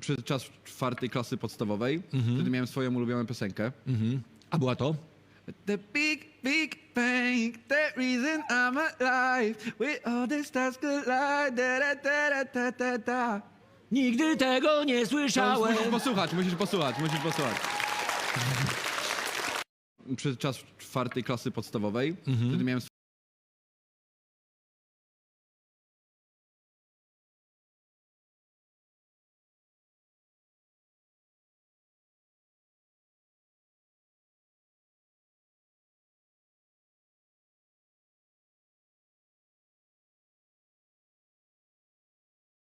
przez czas czwartej klasy podstawowej. Mhm. Wtedy miałem swoją ulubioną piosenkę. Mhm. A była to? The big, big bang, the reason I'm alive. With all the stars collide, da da da da da da. Nigdy tego nie słyszałem. Musisz posłuchać, musisz posłuchać, musisz posłuchać. Przez czas czwartej klasy podstawowej. Mhm. Wtedy miałem